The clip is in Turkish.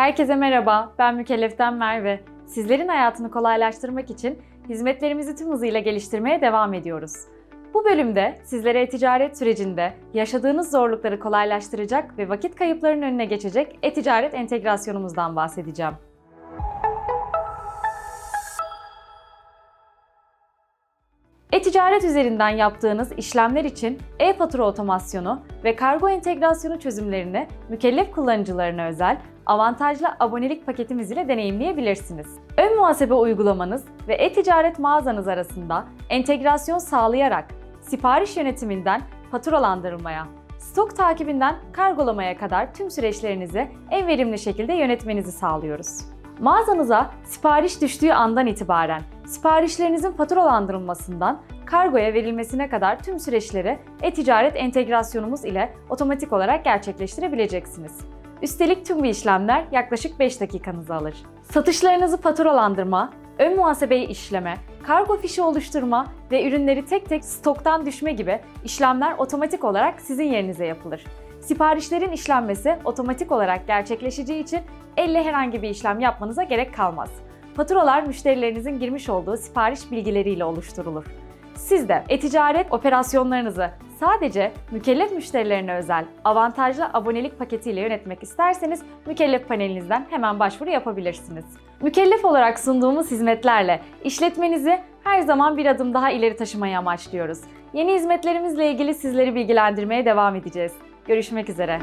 Herkese merhaba, ben Mükellef'ten Merve. Sizlerin hayatını kolaylaştırmak için hizmetlerimizi tüm hızıyla geliştirmeye devam ediyoruz. Bu bölümde sizlere e-ticaret sürecinde yaşadığınız zorlukları kolaylaştıracak ve vakit kayıplarının önüne geçecek e-ticaret entegrasyonumuzdan bahsedeceğim. E-ticaret üzerinden yaptığınız işlemler için e-fatura otomasyonu ve kargo entegrasyonu çözümlerini mükellef kullanıcılarına özel avantajlı abonelik paketimiz ile deneyimleyebilirsiniz. Ön muhasebe uygulamanız ve e-ticaret mağazanız arasında entegrasyon sağlayarak sipariş yönetiminden faturalandırmaya, stok takibinden kargolamaya kadar tüm süreçlerinizi en verimli şekilde yönetmenizi sağlıyoruz. Mağazanıza sipariş düştüğü andan itibaren siparişlerinizin faturalandırılmasından kargoya verilmesine kadar tüm süreçleri e-ticaret entegrasyonumuz ile otomatik olarak gerçekleştirebileceksiniz. Üstelik tüm bu işlemler yaklaşık 5 dakikanızı alır. Satışlarınızı faturalandırma, ön muhasebeyi işleme, kargo fişi oluşturma ve ürünleri tek tek stoktan düşme gibi işlemler otomatik olarak sizin yerinize yapılır. Siparişlerin işlenmesi otomatik olarak gerçekleşeceği için elle herhangi bir işlem yapmanıza gerek kalmaz. Faturalar müşterilerinizin girmiş olduğu sipariş bilgileriyle oluşturulur. Siz de e-ticaret operasyonlarınızı sadece mükellef müşterilerine özel avantajlı abonelik paketiyle yönetmek isterseniz mükellef panelinizden hemen başvuru yapabilirsiniz. Mükellef olarak sunduğumuz hizmetlerle işletmenizi her zaman bir adım daha ileri taşımayı amaçlıyoruz. Yeni hizmetlerimizle ilgili sizleri bilgilendirmeye devam edeceğiz. Görüşmek üzere.